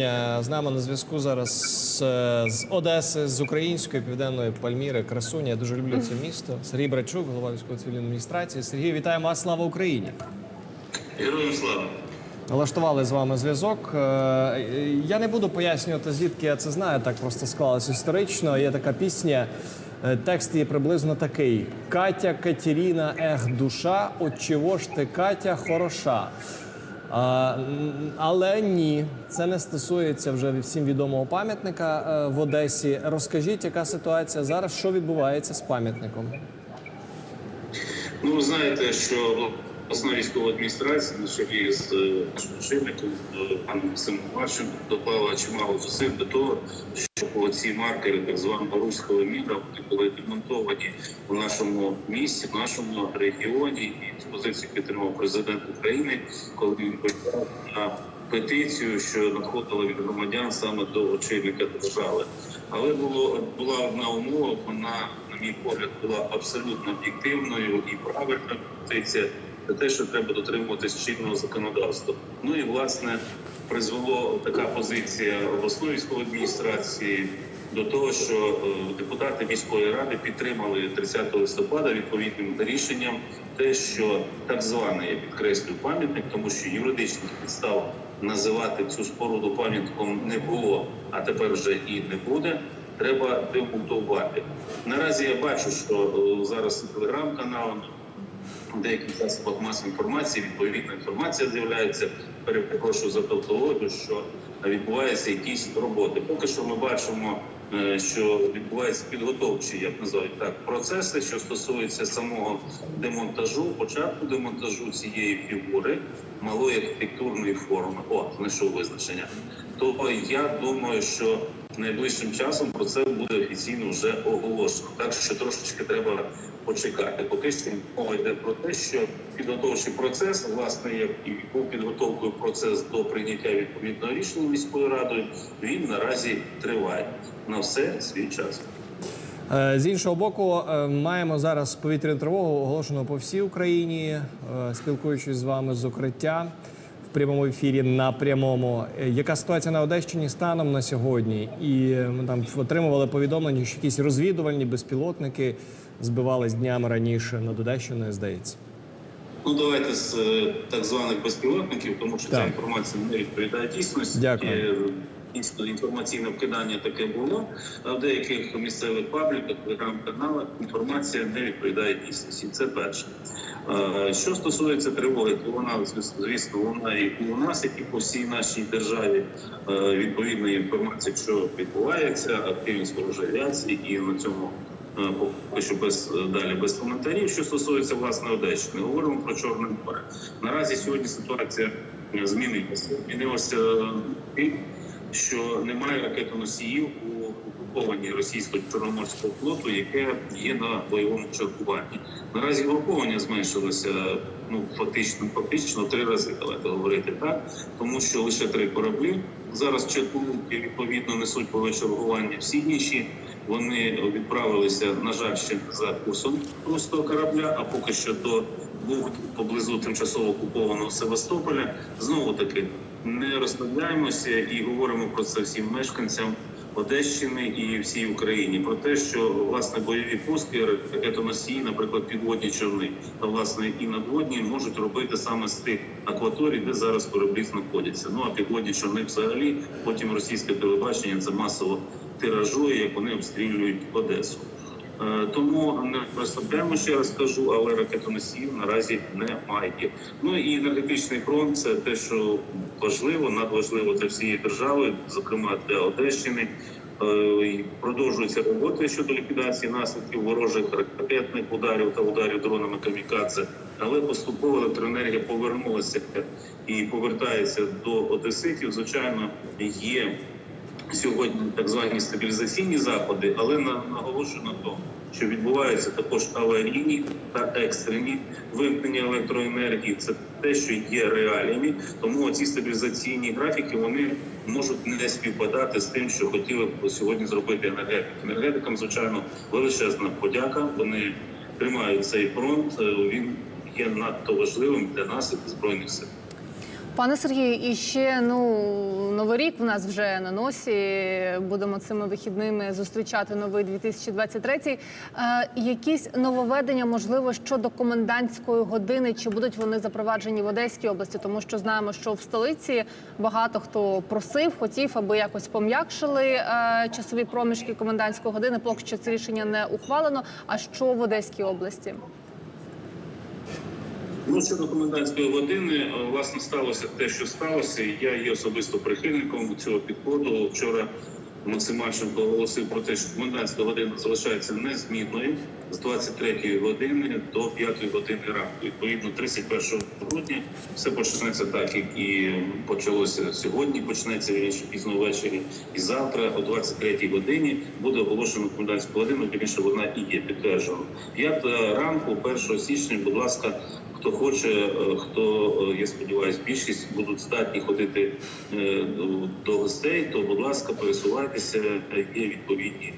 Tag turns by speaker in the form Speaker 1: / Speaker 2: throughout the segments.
Speaker 1: Е, З нами на зв'язку зараз з, е, Одеси, з української південної Пальміри, Красуня. Я дуже люблю це місто. Сергій Брачук, голова військової цивільної адміністрації. Сергій, вітаємо вас! Слава Україні!
Speaker 2: Героям слава!
Speaker 1: Налаштували з вами зв'язок. Е, Я не буду пояснювати, звідки я це знаю. Так просто склалось історично. Є така пісня. Текст її приблизно такий: Катя Катерина, ех, душа, от чого ж ти, Катя, хороша. Але ні, це не стосується вже всім відомого пам'ятника е, в Одесі. Розкажіть, яка ситуація зараз, що відбувається з пам'ятником?
Speaker 2: Ну, ви знаєте, що обласна військова адміністрація на чолі з е, очільником е, паном Марченко доклала чимало зусиль до того, щоб ці маркери так званого руського міра були демонтовані в нашому місті, в нашому регіоні. І цю позицію підтримав президент України, коли він прийшов на петицію, що надходила від громадян саме до очільника держави. Але було була одна умова, вона, на мій погляд, була абсолютно об'єктивною і правильною позиція це те, що треба дотримуватись чинного законодавства. Ну і власне призвело така позиція обласної військової адміністрації до того, що е, депутати міської ради підтримали 30 листопада відповідним рішенням те, що так званий я підкреслю пам'ятник, тому що юридичних підстав називати цю споруду пам'ятником не було, а тепер вже і не буде. Треба демонтувати. Наразі я бачу, що е, зараз телеграм-каналами деяких засобах масової інформації відповідна інформація з'являється. Перепрошую за тавтологію, що відбуваються якісь роботи. Поки що ми бачимо, е, що відбуваються підготовчі, як називають так, процеси, що стосуються самого демонтажу, початку демонтажу цієї фігури малої архітектурної форми. О, знайшов визначення. То я думаю, що найближчим часом про це буде офіційно вже оголошено. Так що трошечки треба почекати. Поки що мова йде про те, що підготовчий процес, власне, як і був підготовкою процес до прийняття відповідного рішення міською радою, він наразі триває на все свій час.
Speaker 1: Е, З іншого боку, е, маємо зараз повітряну тривогу, оголошену по всій Україні, е, спілкуючись з вами з укриття в прямому ефірі на прямому. Е, Яка ситуація на Одещині станом на сьогодні? І е, ми там отримували повідомлення, що якісь розвідувальні безпілотники збивались днями раніше над Одещиною, здається.
Speaker 2: Ну давайте з е, так званих безпілотників, тому що ця інформація не відповідає дійсності.
Speaker 1: Дякую.
Speaker 2: Дійсно, інформаційне вкидання таке було. А в деяких місцевих пабліках, телеграм-каналах інформація не відповідає дійсності. Це перше. Е, Що стосується тривоги, то вона звіс- звісно, вона і у нас, як і по всій нашій державі, е, відповідна інформація, що відбувається, активність ворожої авіації, і на цьому е, поки що без далі без коментарів. Що стосується власне Одещини, говоримо про Чорне море. Наразі сьогодні ситуація змінилася. Змінилося е, тим, що немає ракетоносіїв у окупованій російсько-чорноморського флоту, яке є на бойовому чергуванні. Наразі угруповання зменшилося ну фактично, фактично три рази. Давайте говорити так, тому що лише три кораблі зараз чергують відповідно несуть бойове чергування. Всі інші вони відправилися, на жаль, ще за курсом руського корабля, а поки що до бухт поблизу тимчасово окупованого Севастополя. Знову таки не розслабляємося і говоримо про це всім мешканцям Одещини і всій Україні. Про те, що власне бойові пуски ракетоносії, наприклад, підводні човни та власне і надводні можуть робити саме з тих акваторій, де зараз кораблі знаходяться. Ну а підводні човни взагалі потім російське телебачення це масово тиражує, як вони обстрілюють Одесу. Е, Тому не розслабляємо, ще раз кажу, але ракетоносіїв наразі немає. Ну і енергетичний фронт це те, що важливо, надважливо для всієї держави, зокрема для Одещини. Е, Продовжуються роботи щодо ліквідації наслідків ворожих ракетних ударів та ударів дронами камікадзе, але поступово електроенергія повернулася і повертається до одеситів. Звичайно, є сьогодні так звані стабілізаційні заходи, але на наголошую на тому, що відбуваються також аварійні та екстрені вимкнення електроенергії. Це те, що є реаліями. Тому ці стабілізаційні графіки вони можуть не співпадати з тим, що хотіли б сьогодні зробити енергетики. Енергетикам, звичайно, величезна подяка. Вони тримають цей фронт. Е, Він є надто важливим для нас і збройних сил.
Speaker 3: Пане Сергію, і ще ну новий рік в нас вже на носі. Будемо цими вихідними зустрічати новий 2023. Е, якісь нововведення, можливо, щодо комендантської години, чи будуть вони запроваджені в Одеській області? Тому що знаємо, що в столиці багато хто просив, хотів, аби якось пом'якшили е, часові проміжки комендантської години. Поки що це рішення не ухвалено. А що в Одеській області?
Speaker 2: Ну, щодо комендантської години, е, власне, сталося те, що сталося. Я є особисто прихильником цього підходу. Вчора Максимальшин оголосив про те, що комендантська година залишається незмінною з 23 години до 5 години ранку. Відповідно, 31 грудня все почнеться так, як і почалося сьогодні. Почнеться вірніше пізно ввечері. І завтра, о 23 годині, буде оголошено комендантську годину. Більше вона і є підтверджена. 5 ранку, 1 січня, будь ласка. Хто хоче, е, хто е, я сподіваюся, більшість будуть здатні ходити е, до гостей, то будь ласка, пересувайтеся. Є відповідні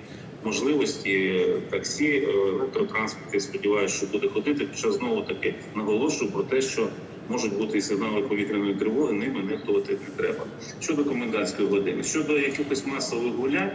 Speaker 2: можливості таксі, електротранспорт. Я сподіваюся, що буде ходити. Хоча знову таки наголошую про те, що можуть бути і сигнали повітряної тривоги, ними нехтувати не треба. Щодо комендантської години, щодо якихось масових гулянь,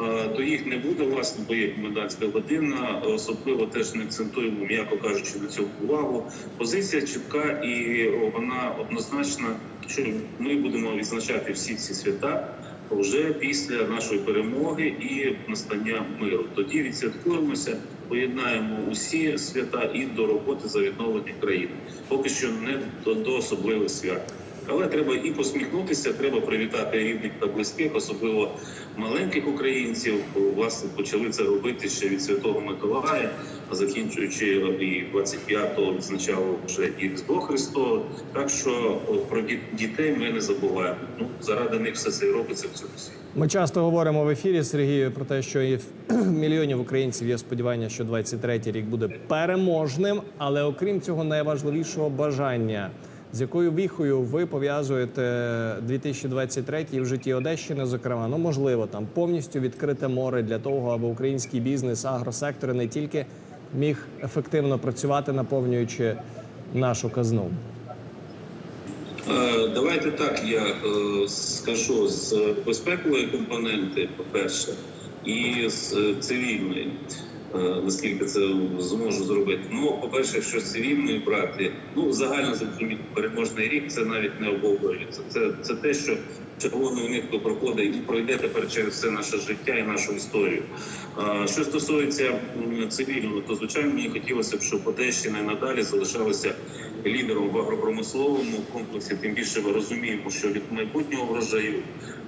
Speaker 2: е, то їх не буде. Власне, бо є комендантська година. Особливо теж не акцентуємо, м'яко кажучи, на цьому увагу. Позиція чітка і вона однозначна, що ми будемо відзначати всі ці свята. Вже після нашої перемоги і настання миру тоді відсвяткуємося, поєднаємо усі свята і до роботи за відновлення країни. Поки що не до, до особливих свят. Але треба і посміхнутися, треба привітати рідних та близьких, особливо маленьких українців. Власне почали це робити ще від Святого Миколая, закінчуючи і 25-го відзначали вже і Різдво Христове. Так що про ді- дітей ми не забуваємо. Ну заради них все це і робиться в цьому світі.
Speaker 1: Ми часто говоримо в ефірі Сергію про те, що і в мільйонів українців є сподівання, що 23-й рік буде переможним. Але окрім цього, найважливішого бажання, з якою віхою ви пов'язуєте 2023 в житті Одещини, зокрема, ну можливо, там повністю відкрите море для того, аби український бізнес, агросектори не тільки міг ефективно працювати, наповнюючи нашу казну.
Speaker 2: Е, Давайте так я е, скажу з безпекової компоненти, по-перше, і з е, цивільної, наскільки це зможу зробити. Ну, по-перше, якщо з цивільної брати, ну загально зрозуміти переможний рік, це навіть не обговорюється. Це, це те, що червоною ниткою проходить і пройде тепер через все наше життя і нашу історію. Е, Що стосується цивільного, то звичайно мені хотілося б, щоб Одещина і надалі залишалася лідером в агропромисловому комплексі. Тим більше ми розуміємо, що від майбутнього врожаю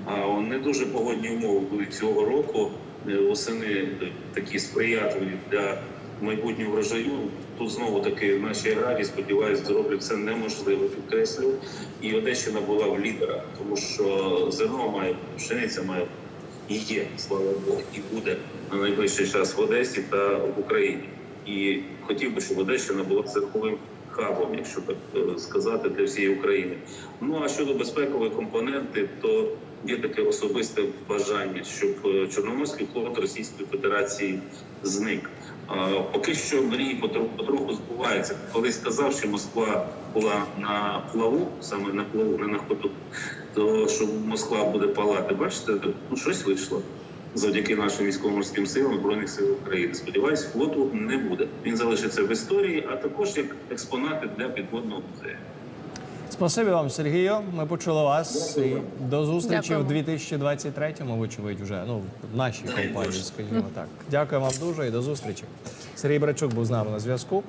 Speaker 2: а не дуже погодні умови будуть цього року. Е, Восени такі сприятливі для майбутнього врожаю. Тут знову таки наші аграрії, сподіваюся, зроблять це неможливо, підкреслю. І Одещина була в лідерах, тому що зерно має, пшениця має і є, слава Богу, і буде на найближчий час в Одесі та в Україні. І хотів би, щоб Одещина була церковим хабом, якщо так е, сказати, для всієї України. Ну а щодо безпекової компоненти, то є таке особисте бажання, щоб е, Чорноморський флот Російської Федерації зник. Поки що мрії потроху, збуваються. Колись сказав, що Москва була на плаву, саме на плаву, не на ходу, то що Москва буде палати. Бачите, ну щось вийшло завдяки нашим військово-морським силам збройних сил України. Сподіваюсь, флоту не буде. Він залишиться в історії, а також як експонати для підводного музею.
Speaker 1: Спасибі вам, Сергію. Ми почули вас. І до зустрічі
Speaker 3: Дякуємо.
Speaker 1: в 2023-му, вочевидь, вже ну в нашій компанії, скажімо так. Дякую вам дуже і до зустрічі. Сергій Брачук був з нами на зв'язку.